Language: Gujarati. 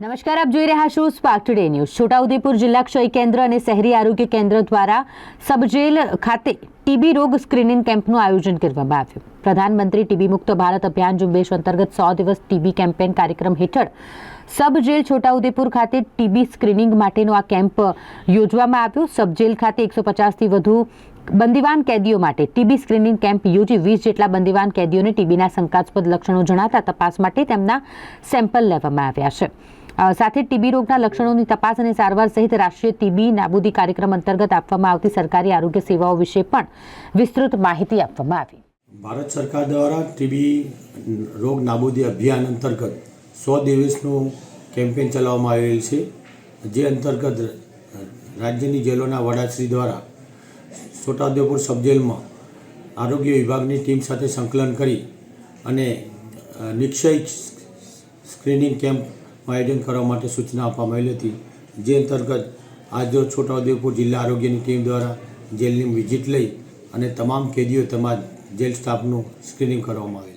નમસ્કાર, આપ જોઈ રહ્યા છો સ્પાર્ક ટુડે ન્યૂઝ છોટાઉદેપુર જિલ્લા ક્ષય કેન્દ્ર અને શહેરી આરોગ્ય કેન્દ્ર દ્વારા સબજેલ ખાતે ટીબી રોગ સ્ક્રીનિંગ કેમ્પનું આયોજન કરવામાં આવ્યું. પ્રધાનમંત્રી ટીબી મુક્ત ભારત અભિયાન ઝુંબેશ અંતર્ગત સો દિવસ ટીબી કેમ્પેન કાર્યક્રમ હેઠળ સબ જેલ છોટાઉદેપુર ખાતે ટીબી સ્ક્રીનિંગ માટેનો આ કેમ્પ યોજવામાં આવ્યો. સબ જેલ ખાતે એકસો પચાસથી વધુ બંદીવાન કેદીઓ માટે ટીબી સ્ક્રીનિંગ કેમ્પ યોજી વીસ જેટલા બંદીવાન કેદીઓને ટીબીના શંકાસ્પદ લક્ષણો જણાતા તપાસ માટે તેમના સેમ્પલ લેવામાં આવ્યા છે. સાથે ટીબી રોગના લક્ષણોની તપાસ અને સારવાર સહિત રાષ્ટ્રીય ટીબી નાબૂદી કાર્યક્રમ અંતર્ગત આપવામાં આવતી સરકારી આરોગ્ય સેવાઓ વિશે પણ વિસ્તૃત માહિતી આપવામાં આવી. ભારત સરકાર દ્વારા ટીબી રોગ નાબૂદી અભિયાન અંતર્ગત સો દિવસનું કેમ્પેન ચલાવવામાં આવેલ છે. જે અંતર્ગત રાજ્યની જેલોના વડાશ્રી દ્વારા છોટાઉદેપુર સબજેલમાં આરોગ્ય વિભાગની ટીમ સાથે સંકલન કરી અને નિશ્ચય સ્ક્રીનિંગ કેમ્પનું આયોજન કરવા માટે સૂચના આપવામાં આવેલી હતી. જે અંતર્ગત આજ રોજ છોટાઉદેપુર જિલ્લા આરોગ્યની ટીમ દ્વારા જેલની વિઝિટ લઈ અને તમામ કેદીઓ તેમજ જેલ સ્ટાફનું સ્ક્રીનિંગ કરવામાં આવેલ.